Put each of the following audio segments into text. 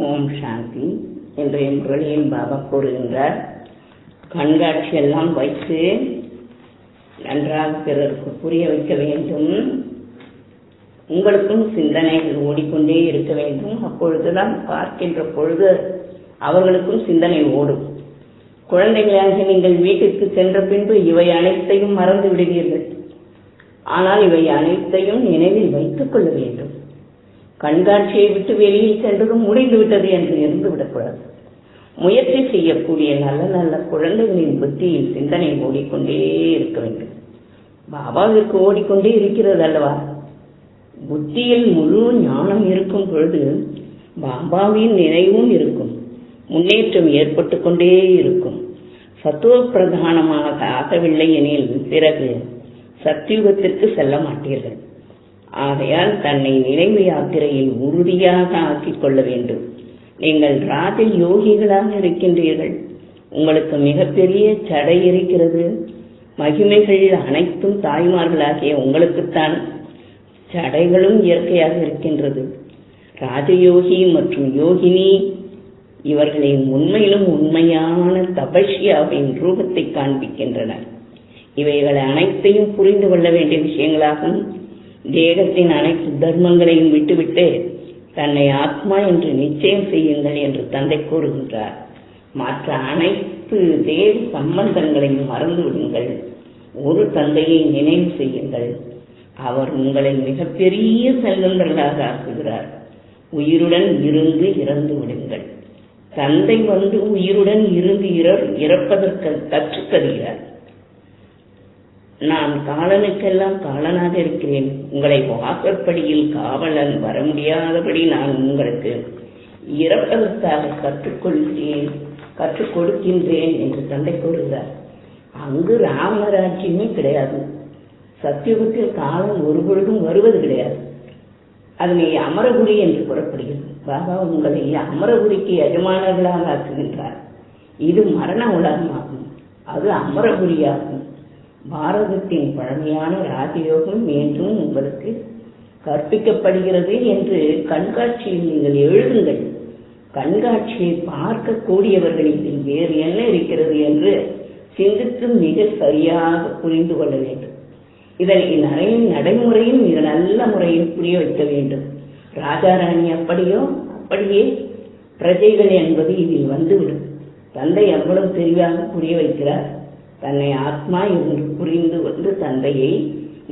ஓம் சாந்தி இன்றைய முரளியின் பாபா கூறுகின்றார். கண்காட்சி எல்லாம் வைத்து நன்றாக பிறருக்கு புரிய வைக்க வேண்டும். உங்களுக்கும் சிந்தனைகள் ஓடிக்கொண்டே இருக்க வேண்டும். அப்பொழுதுதான் பார்க்கின்ற பொழுது அவர்களுக்கும் சிந்தனை ஓடும். குழந்தைகளாக நீங்கள் வீட்டிற்கு சென்ற பின்பு இவை அனைத்தையும் மறந்து விடுவீர்கள். ஆனால் இவை அனைத்தையும் நினைவில் வைத்துக் கொள்ள வேண்டும். கண்காட்சியை விட்டு வெளியில் சென்றதும் முடிந்து விட்டது என்று இருந்து விடக்கூடாது முயற்சி செய்யக்கூடிய நல்ல நல்ல குழந்தைகளின் புத்தியில் சிந்தனை ஓடிக்கொண்டே இருக்க வேண்டும். பாபாவிற்கு ஓடிக்கொண்டே இருக்கிறது அல்லவா? புத்தியில் முழு ஞானம் இருக்கும் பொழுது பாபாவின் நினைவும் இருக்கும். முன்னேற்றம் ஏற்பட்டு கொண்டே இருக்கும். சத்துவ பிரதானமாக ஆகவில்லை எனில் பிறகு சத்தியுகத்திற்கு செல்ல மாட்டீர்கள். ஆகையால் தன்னை நினைவு யாத்திரையில் உறுதியாக ஆக்கிக் கொள்ள வேண்டும். நீங்கள் ராஜ யோகிகளாக இருக்கின்றீர்கள். உங்களுக்கு மிகப்பெரிய சடை இருக்கிறது. மகிமைகள் அனைத்தும் தாய்மார்களாகிய உங்களுக்குத்தான் சடைகளும் இயற்கையாக இருக்கின்றது. ராஜயோகி மற்றும் யோகினி இவர்களின் உண்மையிலும் உண்மையான தபஷ்யாவின் ரூபத்தை காண்பிக்கின்றன இவைகள் அனைத்தையும் புரிந்து கொள்ள வேண்டிய விஷயங்களாகும். தேகத்தின் அனைத்து தர்மங்களையும் விட்டுவிட்டு தன்னை ஆத்மா என்று நிச்சயம் செய்யுங்கள் என்று தந்தை கூறுகின்றார். மற்ற அனைத்து தேவ சம்பந்தங்களையும் மறந்து விடுங்கள். ஒரு தந்தையை நினைவு செய்யுங்கள். அவர் உங்களை மிகப்பெரிய செல்வந்தர்களாக ஆக்குகிறார். உயிருடன் இருந்து இறந்து விடுங்கள். தந்தை வந்து உயிருடன் இருந்து இறப்பதற்கு கற்றுத்தருகிறார். நான் காலனுக்கெல்லாம் காலனாக இருக்கிறேன். உங்களை வாசற்படியில் காவலன் வர முடியாதபடி நான் உங்களுக்கு இறப்பதற்காக கற்றுக்கொள்கிறேன் கற்றுக் கொடுக்கின்றேன் என்று தந்தை கூறுகிறார். அங்கு ராமராஜ்யமே கிடையாது. சத்தியுகத்தில் காலம் ஒருபொழுதும் வருவது கிடையாது. அதனை அமரகுடி என்று கூறப்படுகிறது பாபா உங்களை அமரகுடிக்கு எஜமானர்களாக ஆக்குகின்றார். இது மரண உலகமாகும். அது அமரகுடியாகும். பாரதத்தின் பழமையான ராஜயோகம் மீண்டும் உங்களுக்கு கற்பிக்கப்படுகிறது என்று கண்காட்சியில் நீங்கள் எழுதுங்கள். கண்காட்சியை பார்க்கக்கூடியவர்களில் வேறு என்ன இருக்கிறது என்று சிந்தித்து மிக சரியாக புரிந்து கொள்ள வேண்டும். இதனை நிறைய நடைமுறையும் மிக நல்ல முறையில் புரிய வைக்க வேண்டும். ராஜாராணி அப்படியோ அப்படியே பிரஜைகள் என்பது இதில் வந்துவிடும். தந்தை எவ்வளவு தெளிவாக புரிய வைக்கிறார். தன்னை ஆத்மா என்று புரிந்து வந்து தந்தையை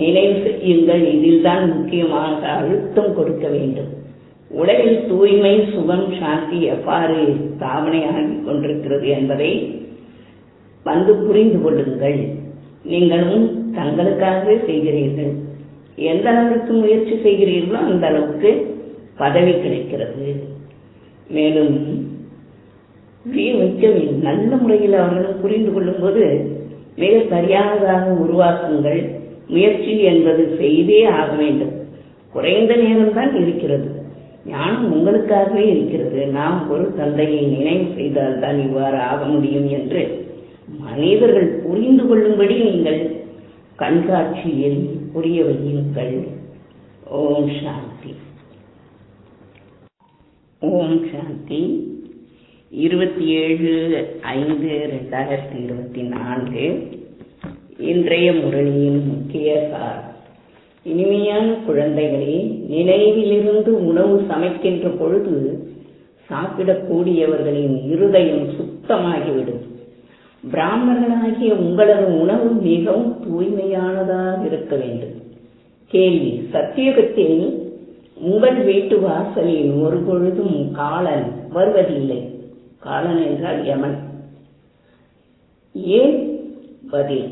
நினைவு செய்யுங்கள் இதில்தான் முக்கியமாக அழுத்தம் கொடுக்க வேண்டும். உலகில் தூய்மை சுகம் சாந்தி எவ்வாறு ஸ்தாபனையாகி கொண்டிருக்கிறது என்பதை வந்து புரிந்து கொள்ளுங்கள். நீங்களும் தங்களுக்காகவே செய்கிறீர்கள். எந்த அளவுக்கு முயற்சி செய்கிறீர்களோ அந்த அளவுக்கு பதவி கிடைக்கிறது. மேலும் புரிய வைக்க நல்ல முறையில் அவர்களும் புரிந்து கொள்ளும் போது மிக சரியானதாக உருவாக்குங்கள். முயற்சி என்பது செய்தே ஆக வேண்டும். குறைந்த நேரம்தான் இருக்கிறது. ஞானம் உங்களுக்காகவே இருக்கிறது. நாம் ஒரு தந்தையை நினைவு செய்தால் தான் இவ்வாறு ஆக முடியும் என்று மனிதர்கள் புரிந்து கொள்ளும்படி நீங்கள் கண்காட்சியில் புரிய வையுங்கள். ஓம் சாந்தி. ஓம் சாந்தி. இருபத்தி ஏழு ஐந்து ரெண்டாயிரத்தி இருபத்தி நான்கு. இன்றைய முரளியின் முக்கிய சார். இனிமையான குழந்தைகளே நினைவிலிருந்து உணவு சமைக்கின்ற பொழுது சாப்பிடக்கூடியவர்களின் இருதயம் சுத்தமாகிவிடும். பிராமணர்களாகிய உங்களது உணவு மிகவும் தூய்மையானதாக இருக்க வேண்டும். கேள்வி சத்தியுகத்தில் உங்கள் வீட்டு வாசலில் ஒரு பொழுதும் காலன் வருவதில்லை. காலன் என்றால் யமன். ஏன் பதில்?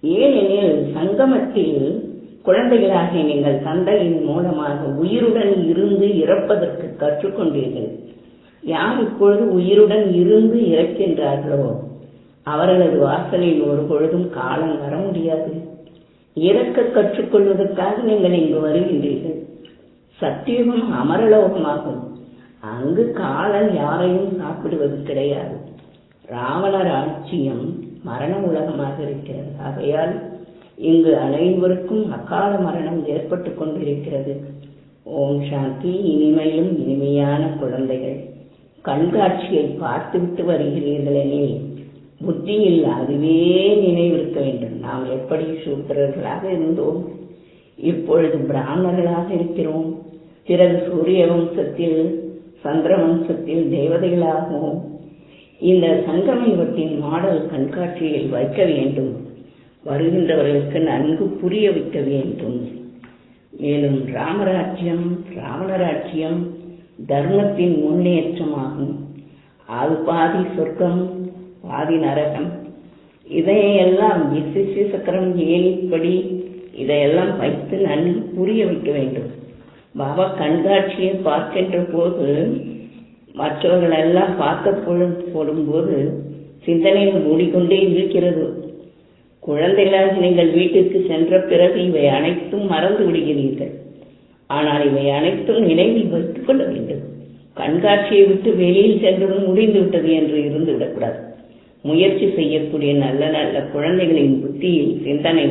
ஏனெனில் சங்கமத்தில் குழந்தைகளாக நீங்கள் தந்தையின் மூலமாக உயிருடன் இருந்து இறப்பதற்கு கற்றுக்கொண்டீர்கள் யார் இப்பொழுது உயிருடன் இருந்து இறக்கின்றார்களோ அவர்களது வாசலில் ஒரு பொழுதும் காலம் வர முடியாது. இறக்க கற்றுக்கொள்வதற்காக நீங்கள் இங்கு வருகின்றீர்கள். சத்தியுகம் அமரலோகமாகும். அங்கு காலன் யாரையும் சாப்பிடுவது கிடையாது. ராவணர் ஆட்சியம் மரண உலகமாக இருக்கிறது. ஆகையால் இங்கு அனைவருக்கும் அகால மரணம் ஏற்பட்டு கொண்டிருக்கிறது. ஓம் சாந்தி. இனிமையும் இனிமையான குழந்தைகள். கண்காட்சியை பார்த்துவிட்டு வருகிறீர்கள் எனில் புத்தியில் அதுவே நினைவிருக்க வேண்டும். நாம் எப்படி சூத்திரர்களாக இருந்தோம்? இப்பொழுது பிராமணர்களாக இருக்கிறோம். பிறகு சூரிய வம்சத்தில் சந்திர வம்சத்தில் தேவதைகளாகவும் இந்த சங்கமயுகத்தின் மாடல் கண்காட்சியில் வைக்க வேண்டும். வருகின்றவர்களுக்கு நன்கு புரிய வைக்க வேண்டும். மேலும் ராமராஜ்யம் ராவணராஜ்யம் தர்மத்தின் முன்னேற்றமாகும். அது பாதி சொர்க்கம் பாதி நரகம் இதையெல்லாம் விசிசி சக்கரம் ஏனிப்படி இதையெல்லாம் வைத்து நன்கு புரிய வைக்க வேண்டும். பாபா கண்காட்சியை பார்க்கின்ற போது மற்றவர்கள் எல்லாம் பார்க்க போடும்போது சிந்தனையில் மூடிக்கொண்டே இருக்கிறது. குழந்தைகளாக நீங்கள் வீட்டிற்கு சென்ற பிறகு இவை அனைத்தும் மறந்து விடுகிறீர்கள். ஆனால் இவை அனைத்தும் நினைவில் வைத்துக் கொள்ள வேண்டும். கண்காட்சியை விட்டு வெளியில் சென்றதும் முடிந்து விட்டது என்று இருந்து விடக்கூடாது. முயற்சி செய்யக்கூடிய நல்ல நல்ல குழந்தைகளின் புத்தியில் சிந்தனை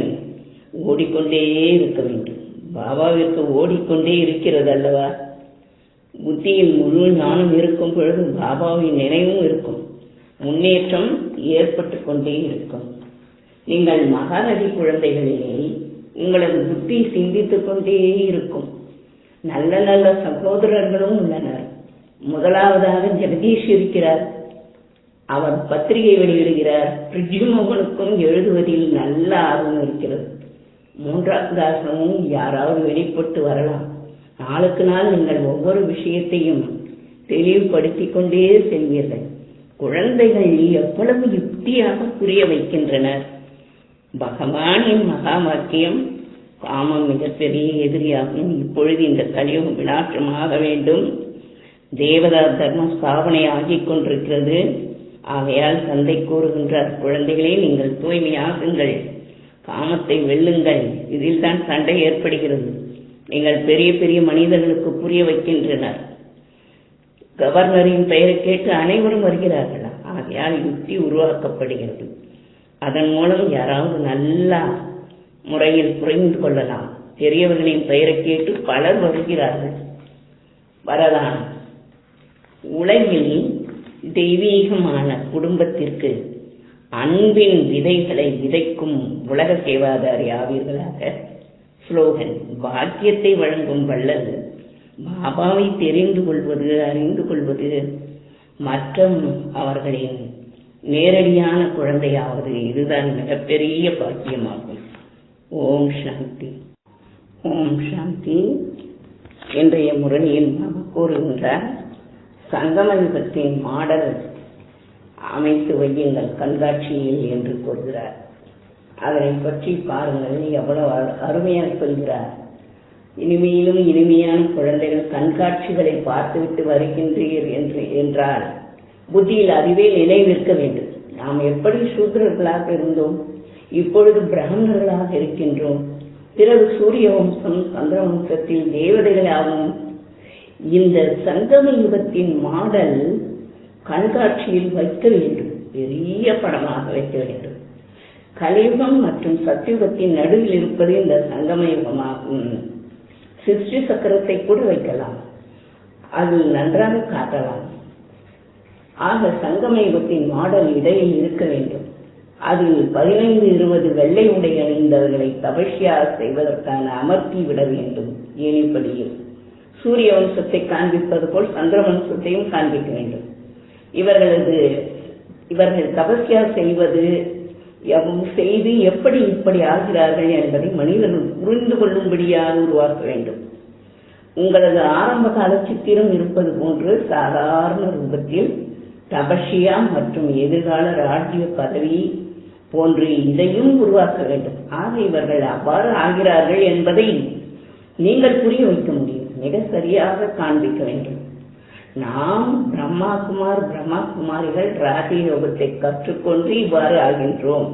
ஓடிக்கொண்டே இருக்க வேண்டும். பாபாவிற்கு ஓடிக்கொண்டே இருக்கிறது அல்லவா? புத்தியில் முழு ஞானம் இருக்கும் பொழுது பாபாவின் நினைவும் இருக்கும். முன்னேற்றம் ஏற்பட்டு கொண்டே இருக்கும். நீங்கள் மகாநதி குழந்தைகளிலே உங்களது புத்தி சிந்தித்துக் கொண்டே இருக்கும். நல்ல நல்ல சகோதரர்களும் உள்ளனர். முதலாவதாக ஜெகதீஷ் இருக்கிறார். அவர் பத்திரிகை வெளியிடுகிறார். பிரிஜுமோகனுக்கும் எழுதுவதில் நல்ல ஆர்வம் இருக்கிறது. மூன்றாவது ஆசிரமும் யாராவது வெளிப்பட்டு வரலாம். நாளுக்கு நாள் நீங்கள் ஒவ்வொரு விஷயத்தையும் தெளிவுபடுத்தி கொண்டே செல்வீர்கள். குழந்தைகள் எவ்வளவு யுக்தியாக புரிய வைக்கின்றனர். பகவானின் மகா வாக்கியம் காமம் மிகப்பெரிய எதிரியாகும். இப்பொழுது இந்த கலியுகம் வினாற்றமாக வேண்டும். தேவதா தர்மம் ஸ்தாபனை ஆகிக் கொண்டிருக்கிறது. ஆகையால் தந்தை கூறுகின்றார் குழந்தைகளே நீங்கள் தூய்மையாகுங்கள். காமத்தை வெல்லுங்கள். இதில் தான் சண்டை ஏற்படுகிறது. நீங்கள் பெரிய பெரிய மனிதர்களுக்கு புரிய வைக்கின்றனர். கவர்னரின் பெயரை கேட்டு அனைவரும் வருகிறார்களா? ஆகையால் யுக்தி உருவாக்கப்படுகிறது. அதன் மூலம் யாராவது நல்ல முறையில் புரிந்து கொள்ளலாம். பெரியவர்களின் பெயரை கேட்டு பலர் வருகிறார்கள். வரலாம். உலகில் தெய்வீகமான குடும்பத்திற்கு அன்பின் விதைகளை விதைக்கும் உலக சேவாதாரி ஆவீர்களாக? ஸ்லோகன் பாக்கியத்தை வழங்கும் வள்ளல் பாபாவை தெரிந்து கொள்வது அறிந்து கொள்வது மற்றும் அவர்களின் நேரடியான குழந்தையாவது இதுதான் மிகப்பெரிய பாக்கியமாகும். ஓம் சாந்தி. ஓம் சாந்தி இன்றைய முரணியில் பாபா கூறுகின்றார் சங்கமயுகத்தின் மாடல் அமைத்து வையுங்கள் கண்காட்சியில் என்று கூறுகிறார். அதனை பற்றி பாருங்கள் எவ்வளவு அருமையாக சொல்கிறார். இனிமையிலும் இனிமையான குழந்தைகள் கண்காட்சிகளை பார்த்துவிட்டு வருகின்றீர் என்று என்றால் புத்தியில் அதுவே நினைவிருக்க வேண்டும். நாம் எப்படி சூத்திரர்களாக இருந்தோம் இப்பொழுது பிராமணர்களாக இருக்கின்றோம். பிறகு சூரிய வம்சம் சந்திர வம்சத்தில் தேவதைகளாகவும் இந்த சங்கம யுகத்தின் மாடல் கண்காட்சியில் வைக்க வேண்டும். பெரிய படமாக வைக்க வேண்டும். கலியுகம் மற்றும் சத்தியுகத்தின் நடுவில் இருப்பது இந்த சங்கம யுகமாகும் சிருஷ்டி சக்கரத்தை கூட வைக்கலாம். அது நன்றாக காட்டலாம். ஆக சங்கம யுகத்தின் மாடல் இடையில் இருக்க வேண்டும். அதில் பதினைந்து இருபது வெள்ளை உடை அணிந்தவர்களை தபஷ்யா செய்வதற்கான அமர்த்தி விட வேண்டும். ஏனிப்படியில் சூரிய வம்சத்தை காண்பிப்பது போல் சந்திர வம்சத்தையும் காண்பிக்க வேண்டும். இவர்களது இவர்கள் தபஸ்யா செய்வது செய்து எப்படி இப்படி ஆகிறார்கள் என்பதை மனிதர்கள் புரிந்து கொள்ளும்படியாக உருவாக்க வேண்டும். உங்களது ஆரம்ப கால சித்திரம் இருப்பது போன்று சாதாரண ரூபத்தில் தபஷியா மற்றும் எதிர்கால ராஜ்ய பதவி போன்று இதையும் உருவாக்க வேண்டும். ஆக இவர்கள் அவ்வாறு ஆகிறார்கள் என்பதை நீங்கள் புரிய வைக்க முடியும். மிக சரியாக காண்பிக்க வேண்டும். நாம் பிரம்மா குமார் பிரம்மா குமாரிகள் ராஜ யோகத்தை கற்றுக்கொண்டு இவ்வாறு ஆகின்றோம்.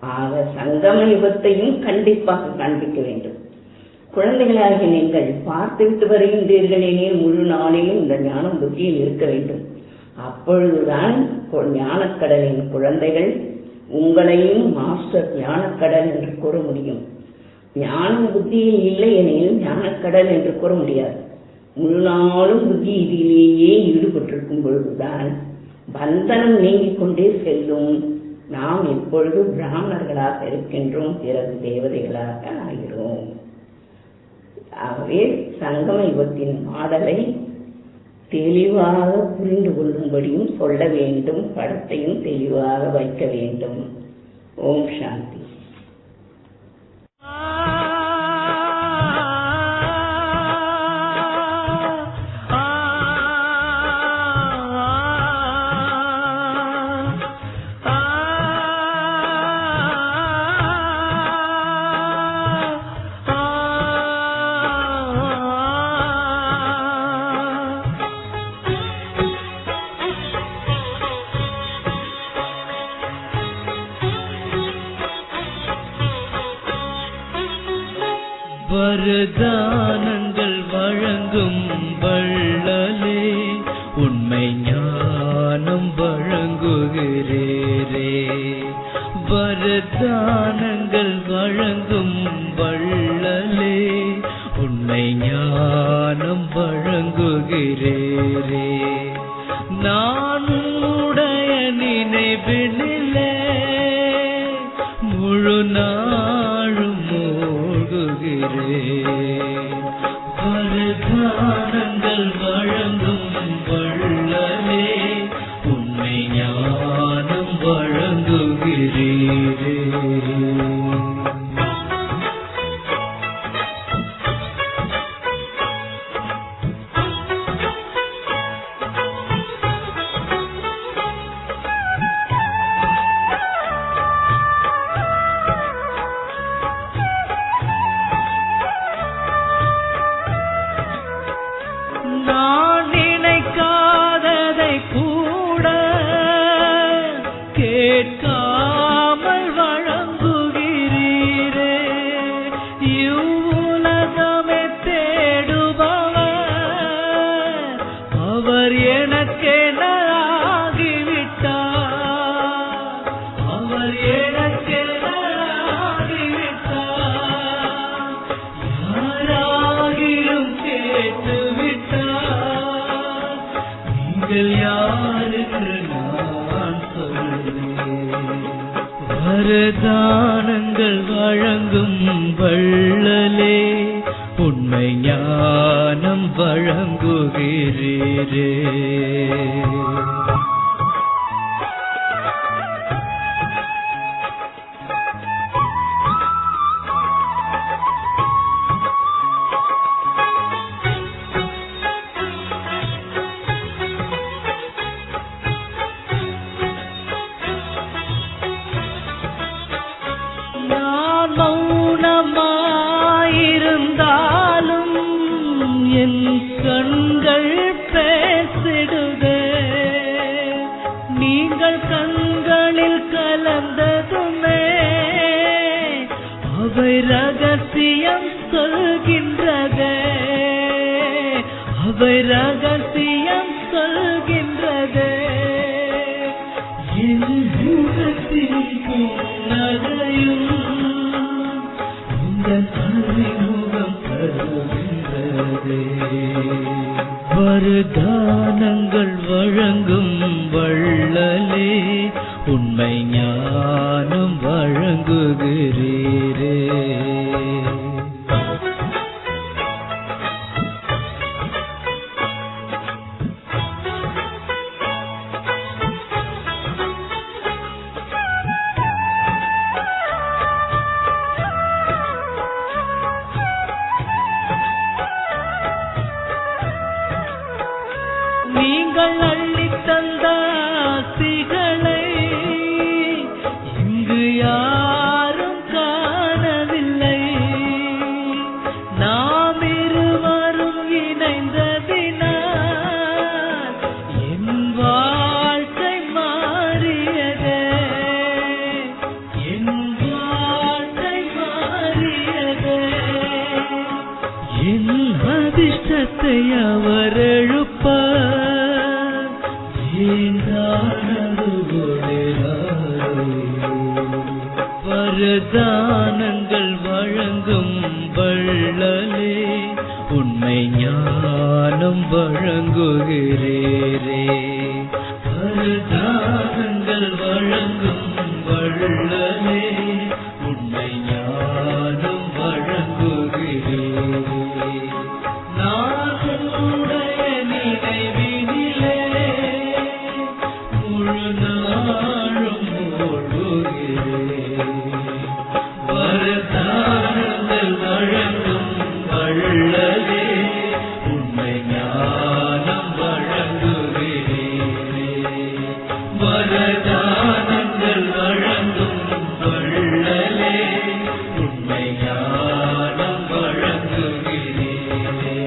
ஆக சங்கம யுகத்தையும் கண்டிப்பாக காண்பிக்க வேண்டும். குழந்தைகளாகிய நீங்கள் பார்த்துவிட்டு வருகின்றீர்கள் எனில் முழு நாளிலும் இந்த ஞானம் புத்தியில் இருக்க வேண்டும். அப்பொழுதுதான் ஞானக்கடலின் குழந்தைகள் உங்களையும் மாஸ்டர் ஞானக்கடல் என்று கூற முடியும். ஞானம் புத்தியில் இல்லை எனில் ஞானக்கடல் என்று கூற முடியாது. முழு புத்தி இதிலேயே ஈடுபட்டிருக்கும் பொழுதுதான் பந்தனம் நீங்கிக் கொண்டே செல்லும். நாம் எப்பொழுது பிராமணர்களாக இருக்கின்றோம் பிறகு தேவதைகளாக ஆகிறோம். ஆகவே சங்கம யுகத்தின் மாடலை தெளிவாக புரிந்து கொள்ளும்படியும் சொல்ல வேண்டும் படத்தையும் தெளிவாக வைக்க வேண்டும். ஓம் சாந்தி. வழங்கும் வள்ளலே உண்மை ஞானம் வழங்குகிறேரே. நான் உடைய நினைவினிலே முழு நாளும் மூழ்குகிறேன். தானங்கள் வழங்கும் வரதானங்கள் வழங்கும் வள்ளலே உண்மை ஞானம் வழங்குகிறீரே. இருந்தாலும் என் கண்கள் பேசிடுதே. நீங்கள் கண்களில் கலந்ததுமே அவை ரகசியம் சொல்கின்றதே. அவை ரகசியம் சொல்கின்றதே. என் முகத்தின் ஆறு தானங்கள் வழங்கும் வள்ளலே உண்மை அள்ளித் இங்கு யாரும் காணவில்லை. நாம் இருவரும் இணைந்ததினால் என் வாழ்க்கை மாறியதே. என் வாழ்க்கை மாறியதே. என் அதிர்ஷ்டத்தை அவர் எழுப்ப வரதானங்கள் வழங்கும் வள்ளலே உண்மை ஞானம் வழங்குகிறேன்.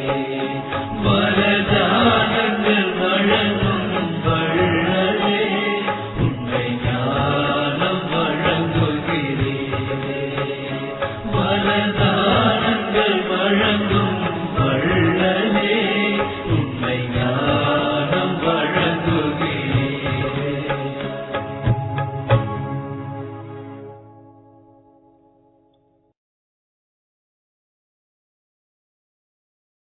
Amen.